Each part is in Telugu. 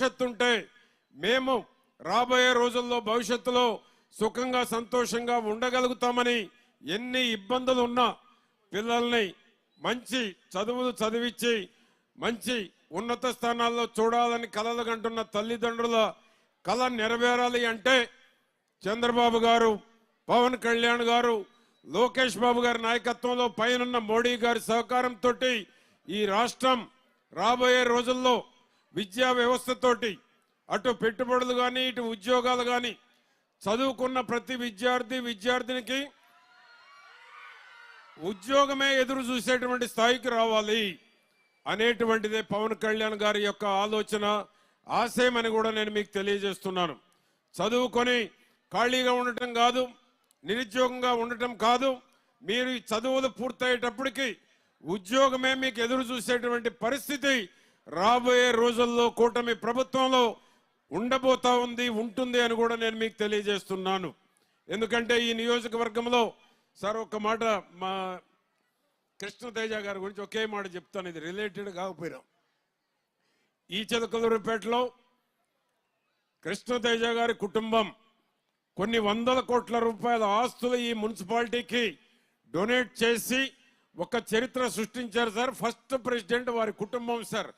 భవిష్యత్తు ఉంటే మేము రాబోయే రోజుల్లో భవిష్యత్తులో సుఖంగా సంతోషంగా ఉండగలుగుతామని ఎన్ని ఇబ్బందులు ఉన్నా పిల్లల్ని మంచి చదువులు చదివించి మంచి ఉన్నత స్థానాల్లో చూడాలని కలలు కంటున్న తల్లిదండ్రుల కళ నెరవేరాలి అంటే చంద్రబాబు గారు పవన్ కళ్యాణ్ గారు లోకేష్ బాబు గారి నాయకత్వంలో పైనున్న మోడీ గారి సహకారంతో ఈ రాష్ట్రం రాబోయే రోజుల్లో విద్యా వ్యవస్థతోటి అటు పెట్టుబడులు కానీ ఇటు ఉద్యోగాలు కానీ చదువుకున్న ప్రతి విద్యార్థి విద్యార్థినికి ఉద్యోగమే ఎదురు చూసేటువంటి స్థాయికి రావాలి అనేటువంటిదే పవన్ కళ్యాణ్ గారి యొక్క ఆలోచన ఆశయం అని కూడా నేను మీకు తెలియజేస్తున్నాను. చదువుకొని ఖాళీగా ఉండటం కాదు నిరుద్యోగంగా ఉండటం కాదు మీరు చదువులు పూర్తయ్యేటప్పటికి ఉద్యోగమే మీకు ఎదురు చూసేటువంటి పరిస్థితి రాబోయే రోజుల్లో కూటమి ప్రభుత్వంలో ఉండబోతా ఉంది ఉంటుంది అని కూడా నేను మీకు తెలియజేస్తున్నాను. ఎందుకంటే ఈ నియోజకవర్గంలో సార్ ఒక మాట మా కృష్ణతేజ గారి గురించి ఒకే మాట చెప్తాను ఇది రిలేటెడ్ కాకపోయినా. ఈ చిలకలూరుపేటలో కృష్ణతేజ గారి కుటుంబం కొన్ని వందల కోట్ల రూపాయల ఆస్తులు ఈ మున్సిపాలిటీకి డొనేట్ చేసి ఒక చరిత్ర సృష్టించారు సార్. ఫస్ట్ ప్రెసిడెంట్ వారి కుటుంబం సార్.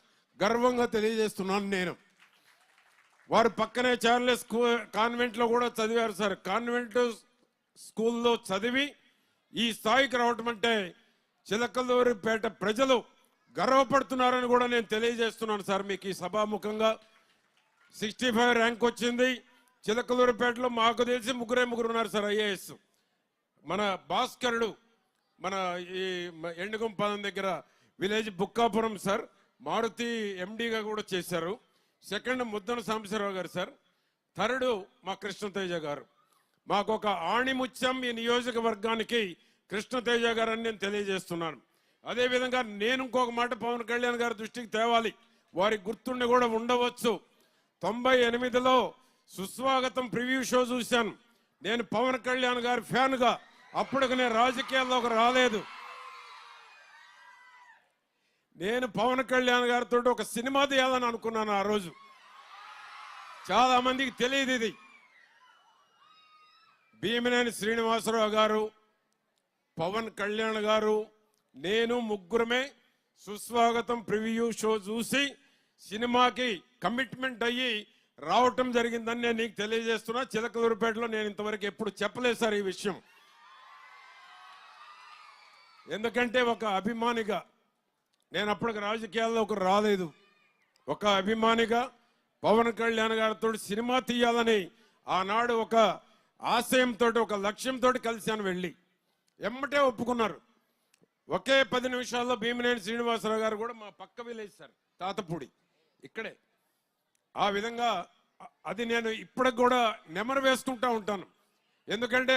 గర్వంగా తెలియజేస్తున్నాను నేను. వారు పక్కనే చార్లెస్ స్కూ కాన్వెంట్లో కూడా చదివారు సార్. కాన్వెంట్ స్కూల్లో చదివి ఈ స్థాయికి రావటం అంటే చిలకలూరిపేట ప్రజలు గర్వపడుతున్నారని కూడా నేను తెలియజేస్తున్నాను సార్. మీకు ఈ సభాముఖంగా సిక్స్టీ ఫైవ్ ర్యాంక్ వచ్చింది. చిలకలూరిపేటలో మాకు తెలిసి ముగ్గురే ముగ్గురు ఉన్నారు సార్ ఐఏఎస్. మన భాస్కరుడు మన ఈ మ- దగ్గర విలేజ్ బుక్కాపురం సార్. మారుతి ఎండిగా కూడా చేశారు. సెకండ్ ముద్దన సాంబశివరావు గారు సార్. థర్డ్ మా కృష్ణతేజ గారు. మాకు ఒక ఆణిముత్యం ఈ నియోజకవర్గానికి కృష్ణతేజ గారు అని నేను తెలియజేస్తున్నాను. అదేవిధంగా నేను ఇంకొక మాట పవన్ కళ్యాణ్ గారి దృష్టికి తేవాలి. వారి గుర్తుండి కూడా ఉండవచ్చు. తొంభై ఎనిమిదిలో సుస్వాగతం ప్రివ్యూ షో చూశాను. నేను పవన్ కళ్యాణ్ గారి ఫ్యాన్గా. అప్పటికి నేను రాజకీయాల్లోకి రాలేదు. నేను పవన్ కళ్యాణ్ గారితో ఒక సినిమా తీయాలని అనుకున్నాను ఆ రోజు. చాలా మందికి తెలియదు ఇది. భీమినేని శ్రీనివాసరావు గారు పవన్ కళ్యాణ్ గారు నేను ముగ్గురమే సుస్వాగతం ప్రివ్యూ షో చూసి సినిమాకి కమిట్మెంట్ అయ్యి రావటం జరిగిందని నేను నీకు తెలియజేస్తున్నా. చిలకదూరుపేటలో నేను ఇంతవరకు ఎప్పుడు చెప్పలేదు సార్ ఈ విషయం. ఎందుకంటే ఒక అభిమానిగా నేను అప్పటికి రాజకీయాల్లో రాజకీయాల్లోకి రాలేదు. ఒక అభిమానిగా పవన్ కళ్యాణ్ గారితో సినిమా తీయాలని ఆనాడు ఒక ఆశయంతో ఒక లక్ష్యంతో కలిశాను వెళ్ళి. ఎమ్మటే ఒప్పుకున్నారు. ఒకే పది నిమిషాల్లో భీమినేని శ్రీనివాసరావు గారు కూడా మా పక్క విలేజ్ సార్ తాతపూడి. ఇక్కడే. ఆ విధంగా అది నేను ఇప్పటికి కూడా నెమరు వేసుకుంటా ఉంటాను. ఎందుకంటే